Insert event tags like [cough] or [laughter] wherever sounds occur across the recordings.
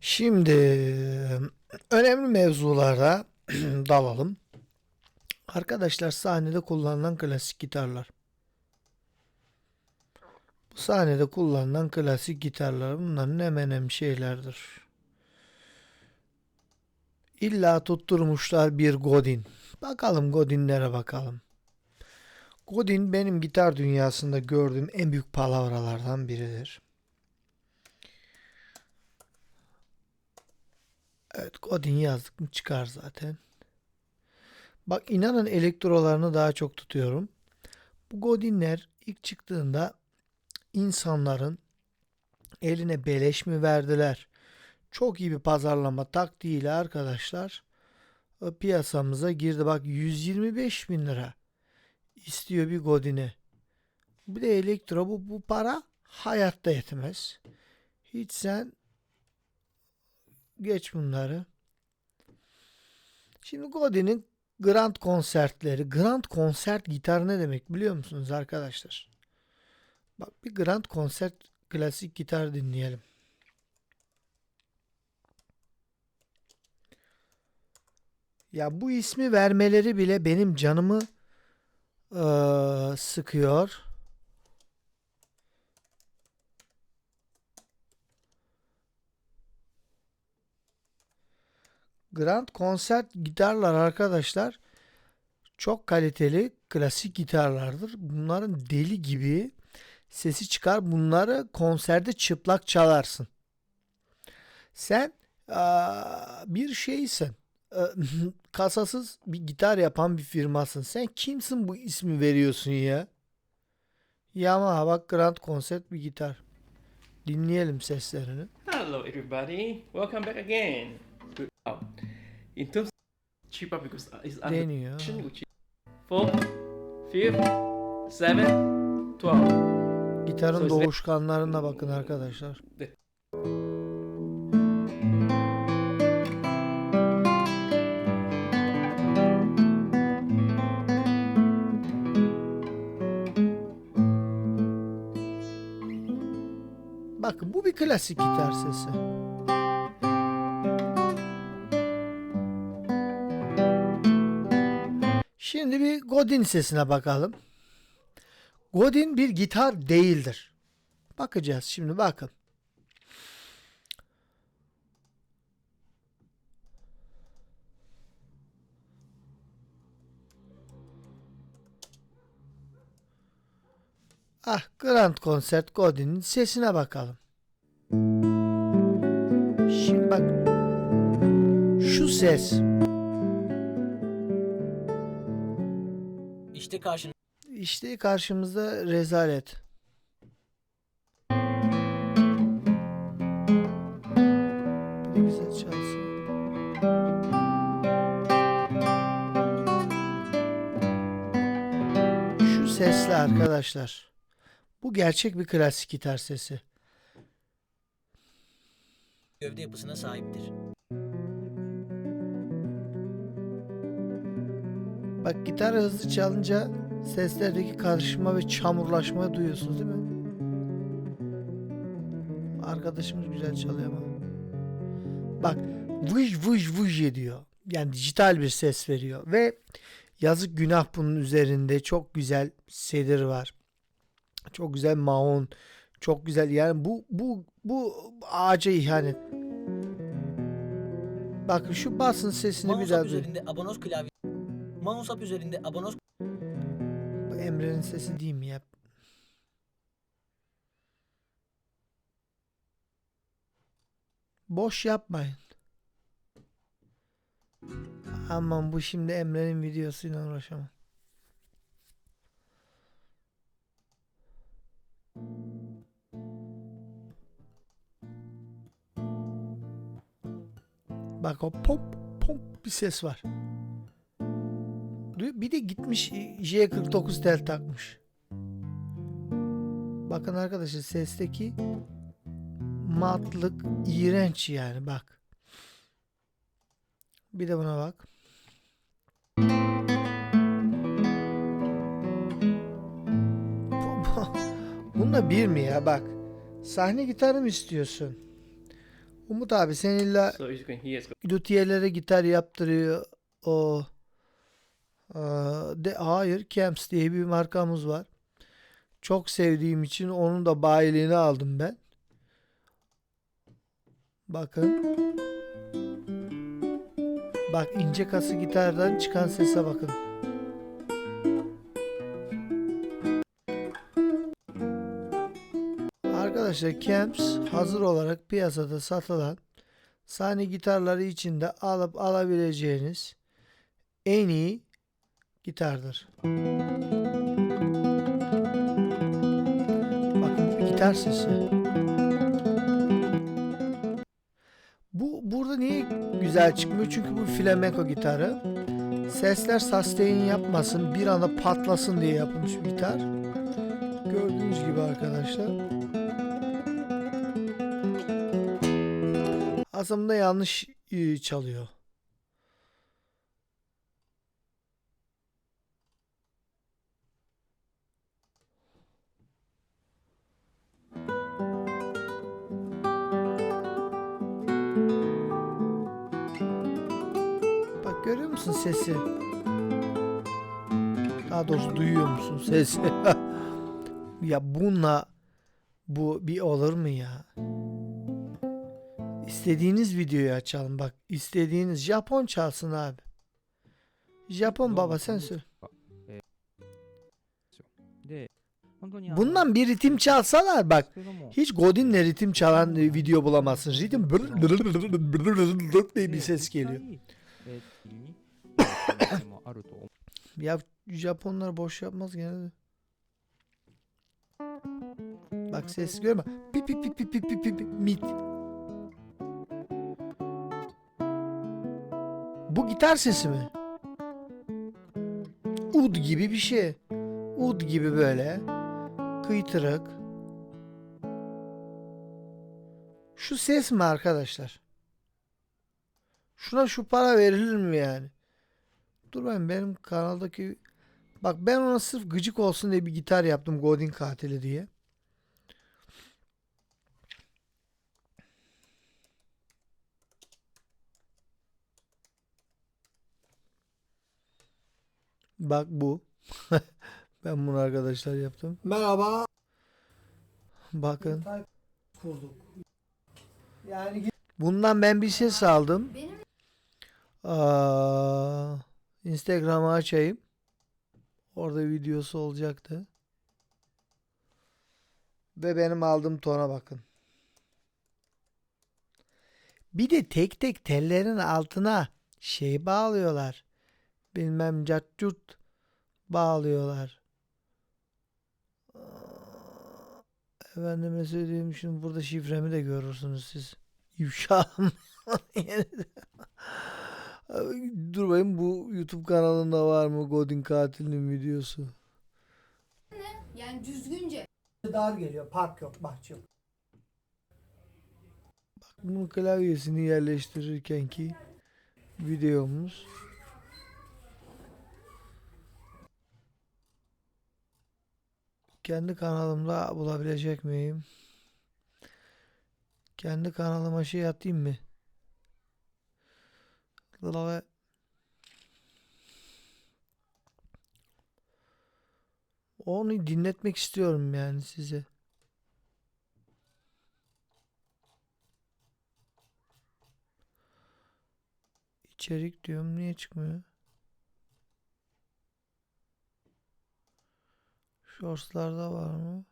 Şimdi önemli mevzulara [clears throat] dalalım. Arkadaşlar sahnede kullanılan klasik gitarlar. Bu sahnede kullanılan klasik gitarlar bunların hemen hem şeylerdir. İlla tutturmuşlar bir Godin. Bakalım Godinlere bakalım. Godin benim gitar dünyasında gördüğüm en büyük palavralardan biridir. Evet Godin yazdık mı çıkar zaten. Bak inanın elektrolarını daha çok tutuyorum. Bu Godinler ilk çıktığında insanların eline beleş mi verdiler? Çok iyi bir pazarlama taktiğiyle arkadaşlar e, piyasamıza girdi. Bak 125 bin lira istiyor bir Godin'e. Bir de elektro bu, bu para hayatta yetmez. Hiç sen geç bunları. Şimdi Godin'in Grand konsertleri. Grand konsert gitar ne demek biliyor musunuz arkadaşlar? Bak bir Grand konsert klasik gitar dinleyelim. Ya bu ismi vermeleri bile benim canımı eee, sıkıyor. Grand konsert gitarlar arkadaşlar çok kaliteli klasik gitarlardır. Bunların deli gibi sesi çıkar. Bunları konserde çıplak çalarsın. Sen aa, bir şeysin. Ee, [laughs] Kasasız bir gitar yapan bir firmasın. Sen kimsin bu ismi veriyorsun ya? Yamaha bak Grand Concept bir gitar. Dinleyelim seslerini. Hello everybody, welcome back again. In terms cheaper because uh, it's under Deniyor. which is fourth, fifth, seven, twelve. Gitarın Sözle- doğuşkanlarına bakın arkadaşlar. Bakın bu bir klasik gitar sesi. Godin sesine bakalım. Godin bir gitar değildir. Bakacağız şimdi bakın. Ah Grand Concert Godin'in sesine bakalım. Şimdi bak. Şu ses. İşte karşın İşte karşımızda rezalet. Bir de güzel çalsın. Şu sesle arkadaşlar. Bu gerçek bir klasik gitar sesi. gövde yapısına sahiptir. Bak gitar hızlı çalınca seslerdeki karışma ve çamurlaşmayı duyuyorsunuz değil mi? Arkadaşımız güzel çalıyor ama. Bak vıj vıj vıj ediyor. Yani dijital bir ses veriyor ve yazık günah bunun üzerinde çok güzel sedir var. Çok güzel maon. Çok güzel yani bu bu bu ağaca ihanet. Bakın şu basın sesini bir Mouse daha hap duyun. üzerinde abonos klavye Mouse hap üzerinde abonos Bu Emre'nin sesi değil mi ya? Boş yapmayın. Aman bu şimdi Emre'nin videosuyla uğraşamam. Bak o pop pop bir ses var. Duy- Bir de gitmiş e, J49 tel takmış. Bakın arkadaşlar sesteki matlık iğrenç yani bak. Bir de buna bak. [laughs] Bu- bu- Bununla bir mi ya bak. Sahne gitarı mı istiyorsun? Umut abi sen illa So gitar yaptırıyor o de hayır Camps diye bir markamız var. Çok sevdiğim için onun da bayiliğini aldım ben. Bakın. Bak ince kası gitardan çıkan sese bakın. Arkadaşlar Camps hazır olarak piyasada satılan sahne gitarları içinde alıp alabileceğiniz en iyi gitardır. Bakın gitar sesi. Bu burada niye güzel çıkmıyor? Çünkü bu flamenco gitarı. Sesler sustain yapmasın, bir anda patlasın diye yapılmış bir gitar. Gördüğünüz gibi arkadaşlar. Aslında yanlış e, çalıyor. sesi. Daha doğrusu duyuyor musun sesi? [laughs] ya bununla bu bir olur mu ya? İstediğiniz videoyu açalım bak. İstediğiniz Japon çalsın abi. Japon baba sen söyle. Bundan bir ritim çalsalar bak. Hiç Godin'le ritim çalan video bulamazsın. Ritim diye bir ses geliyor. Naruto. Ya Japonlar boş yapmaz genelde. Bak ses görme. Pip pip pip pip pip pip pip mit. Bu gitar sesi mi? Ud gibi bir şey. Ud gibi böyle. Kıytırık. Şu ses mi arkadaşlar? Şuna şu para verilir mi yani? Dur ben benim kanaldaki bak ben ona sırf gıcık olsun diye bir gitar yaptım Godin katili diye. Bak bu. [laughs] ben bunu arkadaşlar yaptım. Merhaba. Bakın. Kurduk. Yani Bundan ben bir ses aldım. Aa, Instagram'ı açayım. Orada videosu olacaktı. Ve benim aldığım tona bakın. Bir de tek tek tellerin altına şey bağlıyorlar. Bilmem cacurt bağlıyorlar. Efendime söyleyeyim şimdi burada şifremi de görürsünüz siz. İfşam. [laughs] Dur bakayım bu YouTube kanalında var mı Godin katilinin videosu? Yani düzgünce. dar geliyor. Park yok, bahçe yok. Bunun klavyesini yerleştirirken ki videomuz. Kendi kanalımda bulabilecek miyim? Kendi kanalıma şey atayım mı? Lala- Onu dinletmek istiyorum yani size. İçerik diyorum niye çıkmıyor? Shorts'larda var mı?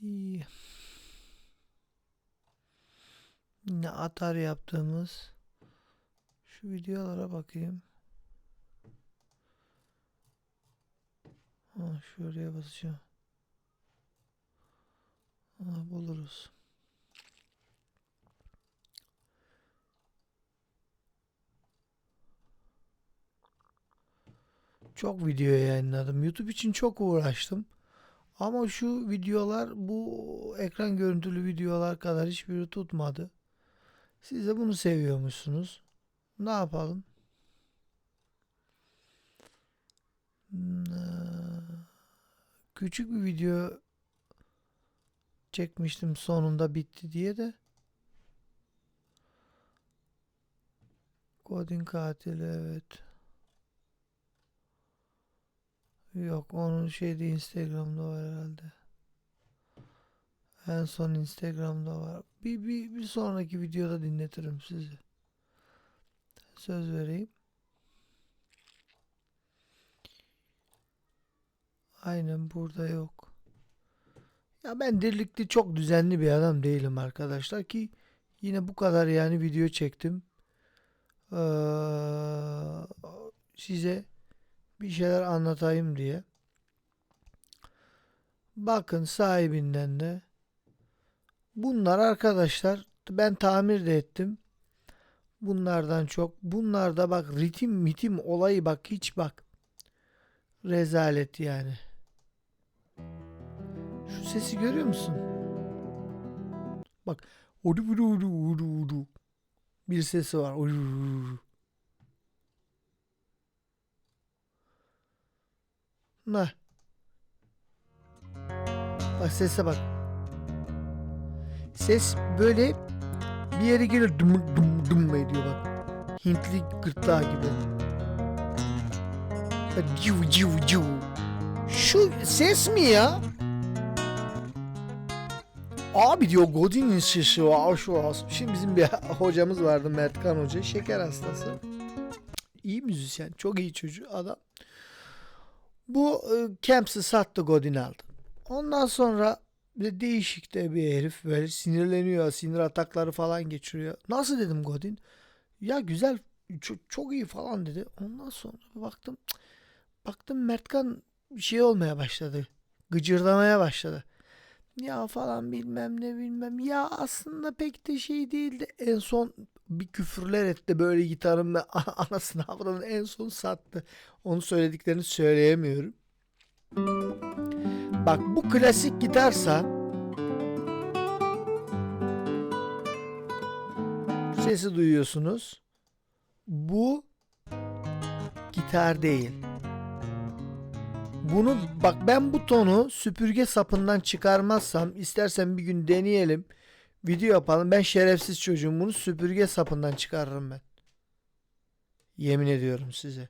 Bir yine atar yaptığımız şu videolara bakayım. Ha, şuraya basacağım. Ha, buluruz. Çok video yayınladım. YouTube için çok uğraştım. Ama şu videolar bu ekran görüntülü videolar kadar hiçbiri tutmadı. Siz de bunu seviyormuşsunuz. Ne yapalım? Eee, Küçük bir video çekmiştim sonunda bitti diye de. Godin katili evet. Yok onun şeyde Instagram'da var herhalde. En son Instagram'da var. Bir, bir, bir sonraki videoda dinletirim sizi. Söz vereyim. Aynen burada yok. Ya ben dirlikli çok düzenli bir adam değilim arkadaşlar ki yine bu kadar yani video çektim. Ee, size bir şeyler anlatayım diye. Bakın sahibinden de bunlar arkadaşlar ben tamir de ettim. Bunlardan çok. Bunlarda bak ritim mitim olayı bak hiç bak. Rezalet yani. Şu sesi görüyor musun? Bak. Udu udu udu udu. Bir sesi var. Udu Ne? Bak sese bak. Ses böyle bir yere gelir dum dum dum ediyor bak. Hintli gırtlağı gibi. Bak, Ciu ciu ciu. Şu ses mi ya? Abi diyor Godin'in sesi var şu az. Şimdi bizim bir hocamız vardı Mertkan Hoca. Şeker hastası. İyi müzisyen. Çok iyi çocuk adam. Bu e, Kemps'i sattı Godin aldı. Ondan sonra bir değişik de bir herif böyle sinirleniyor. Sinir atakları falan geçiriyor. Nasıl dedim Godin? Ya güzel çok, çok iyi falan dedi. Ondan sonra baktım. Baktım Mertkan bir şey olmaya başladı. Gıcırdamaya başladı. Ya falan bilmem ne bilmem. Ya aslında pek de şey değildi. En son bir küfürler etti böyle gitarın ve [laughs] anasını avradını en son sattı. Onu söylediklerini söyleyemiyorum. Bak bu klasik gitarsa sesi duyuyorsunuz. Bu gitar değil. Bunu bak ben bu tonu süpürge sapından çıkarmazsam istersen bir gün deneyelim. Video yapalım. Ben şerefsiz çocuğum bunu süpürge sapından çıkarırım ben. Yemin ediyorum size.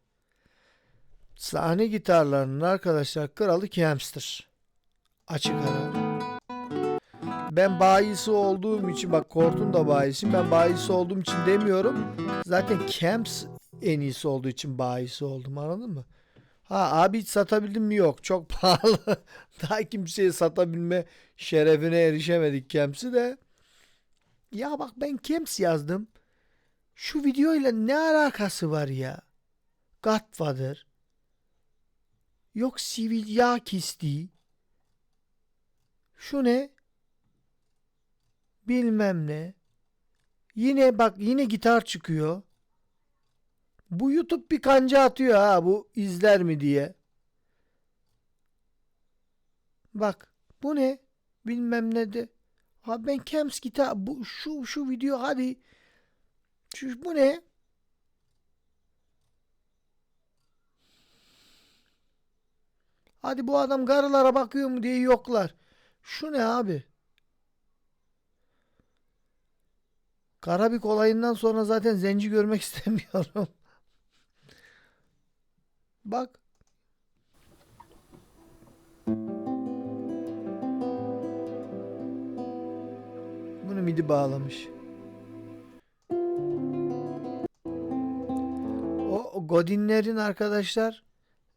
Sahne gitarlarının arkadaşlar kralı Kemps'tir. Açık ara. Ben bayisi olduğum için bak Kort'un da bayisi. Ben bayisi olduğum için demiyorum. Zaten Camps en iyisi olduğu için bayisi oldum anladın mı? Ha abi hiç satabildim mi? Yok. Çok [laughs] pahalı. Daha kimseye satabilme şerefine erişemedik Camps'i de. Ya bak ben Camps yazdım. Şu videoyla ne alakası var ya? Godfather. Yok sivil yağ kisti. Şu ne? Bilmem ne. Yine bak yine gitar çıkıyor. Bu YouTube bir kanca atıyor ha bu izler mi diye. Bak bu ne? Bilmem ne de. Ha ben Kems gitar bu şu şu video hadi. Şu bu ne? Hadi bu adam karılara bakıyor mu diye yoklar. Şu ne abi? Karabük olayından sonra zaten zenci görmek [laughs] istemiyorum. Bak. Bunu midi bağlamış. O Godinlerin arkadaşlar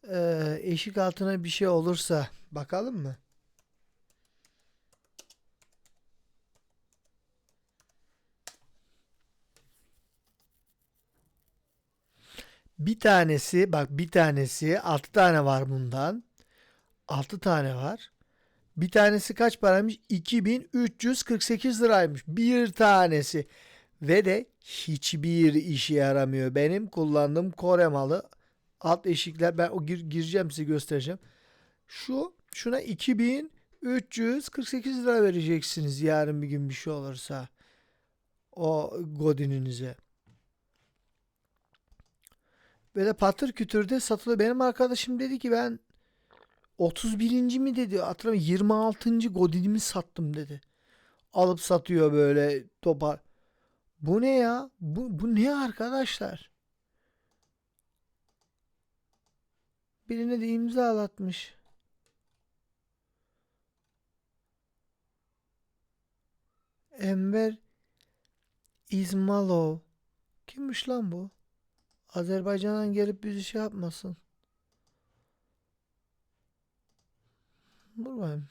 eee, eşik altına bir şey olursa bakalım mı? Bir tanesi bak bir tanesi 6 tane var bundan. 6 tane var. Bir tanesi kaç paraymış? 2348 liraymış. Bir tanesi. Ve de hiçbir işe yaramıyor. Benim kullandığım Kore malı alt eşikler ben o gir, gireceğim size göstereceğim. Şu şuna 2348 lira vereceksiniz yarın bir gün bir şey olursa o Godin'inize. De patır kütürde satılıyor. Benim arkadaşım dedi ki ben 31. mi dedi hatırlamıyorum 26. Godin'imi sattım dedi. Alıp satıyor böyle topar. Bu ne ya? Bu, bu ne arkadaşlar? Birine de imzalatmış. Enver İzmalov. Kimmiş lan bu? Azerbaycan'dan gelip bizi şey yapmasın. Dur bakayım.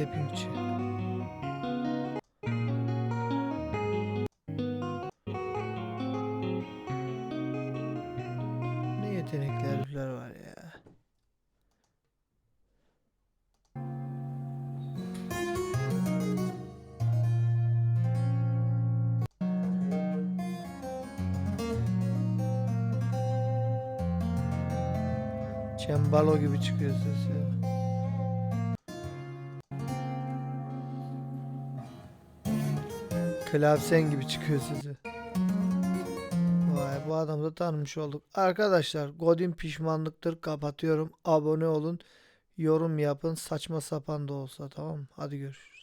Tepinçi. Ne yetenekli herifler var ya. Cembalo gibi çıkıyor sesi. Klavsen gibi çıkıyor sesi. Vay bu adamı da tanımış olduk. Arkadaşlar Godin pişmanlıktır. Kapatıyorum. Abone olun. Yorum yapın. Saçma sapan da olsa tamam mı? Hadi görüşürüz.